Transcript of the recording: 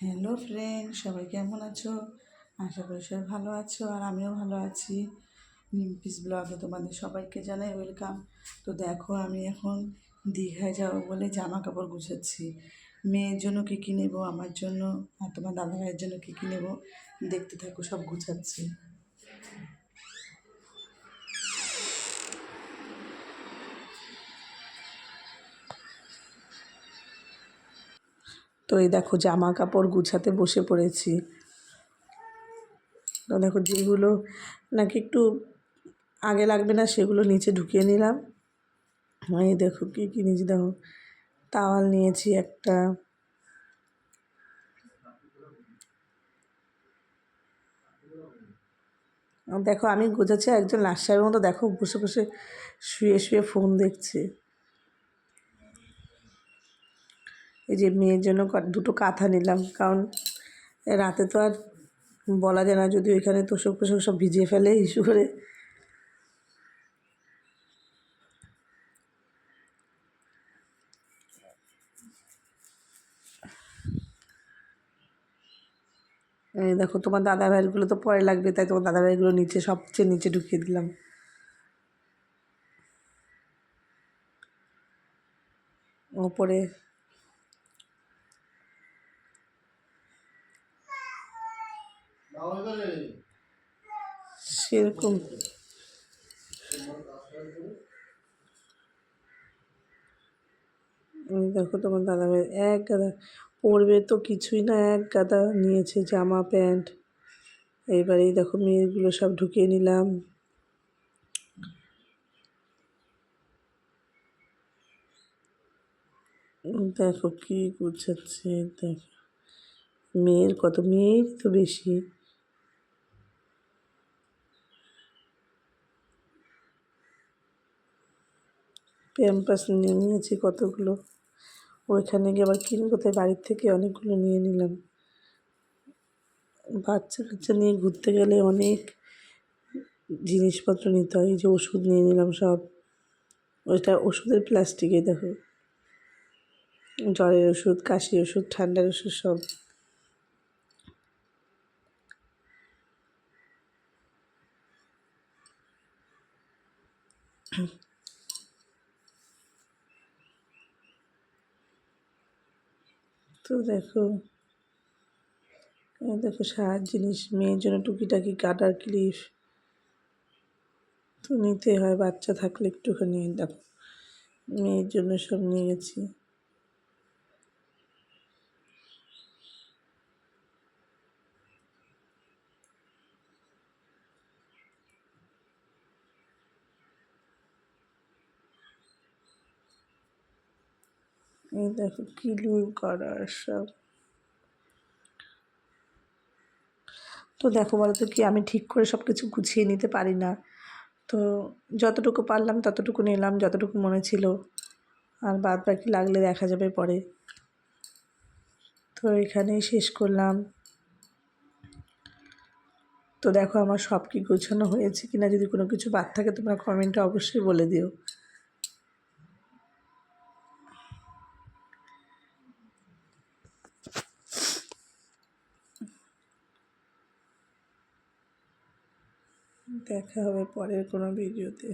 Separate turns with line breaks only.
Hello friend, সবাই কেমন আছো? আশা করি সবাই ভালো আছো আর আমিও ভালো আছি। নিমপিস ব্লগে তোমাদের সবাইকে জানাই ওয়েলকাম। তো দেখো, আমি এখন দীঘায় যাব বলে জামা কাপড় গুছাচ্ছি। মেয়ের জন্য কী কী নেব, আমার জন্য আর তোমার দাদা ভাইয়ের জন্য কী কী নেব, দেখতে থাকো, সব গুছাচ্ছি। তো এই দেখো জামা কাপড় গুছাতে বসে পড়েছি। তো দেখো যেগুলো নাকি একটু আগে লাগবে না সেগুলো নিচে ঢুকিয়ে নিলাম। এই দেখো কী কী নিয়েছি দেখো, তাওয়াল নিয়েছি একটা। দেখো আমি গোছাচ্ছি একজন লাস্টারের মতো দেখো বসে বসে শুয়ে শুয়ে ফোন দেখছে। এই যে মেয়ের জন্য দুটো কাঁথা নিলাম। কারণ রাতে তো আর বলা যায় না, যদি ওইখানে তোষক ফোষক সব ভিজিয়ে ফেলে ইস্যু করে। দেখো, তোমার দাদা ভাইয়েরগুলো তো পরে লাগবে, তাই তোমার দাদা ভাইগুলো নিচে সবচেয়ে নিচে ঢুকিয়ে দিলাম। ওপরে সেরকম। দেখো তোমার দাদা ভাই এক গাদা। পরবে তো কিছুই না, এক গাদা নিয়েছে জামা, প্যান্ট। এইবার এই দেখো মেয়েগুলো সব ঢুকিয়ে নিলাম। দেখো কি গুছাচ্ছে, দেখো। মেয়ের কত মেয়ের তো বেশি। প্যাম্পাস নিয়ে নিয়েছি কতগুলো। ওইখানে গিয়ে আবার কিনবো, তাই বাড়ির থেকে অনেকগুলো নিয়ে নিলাম। বাচ্চা কাচ্চা নিয়ে ঘুরতে গেলে অনেক জিনিসপত্র নিতে হয় যে ওষুধ নিয়ে নিলাম সব। ওইটা ওষুধের প্লাস্টিকে দেখো। জ্বরের ওষুধ, কাশির ওষুধ, ঠান্ডার ওষুধ সব। তো দেখো দেখো সার জিনিস, মেয়ের জন্য টুকিটাকি কাটার ক্লিপ তো নিতে হয়, বাচ্চা থাকলে একটুখানি, দেখো, মেয়ের জন্য সব নিয়ে গেছি। এই দেখো কিলুর করার সব। তো দেখো বলো তো কি, আমি ঠিক করে সব কিছু গুছিয়ে নিতে পারি না। তো যতটুকু পারলাম ততটুকু নিলাম, যতটুকু মনে ছিল। আর বাদ বাকি লাগলে দেখা যাবে পরে। তো এখানেই শেষ করলাম। তো দেখো আমার সব কি গোছানো হয়েছে কিনা, যদি কোনো কিছু বাদ থাকে তোমরা কমেন্টে অবশ্যই বলে দিও। দেখা হবে পরের কোনো ভিডিওতে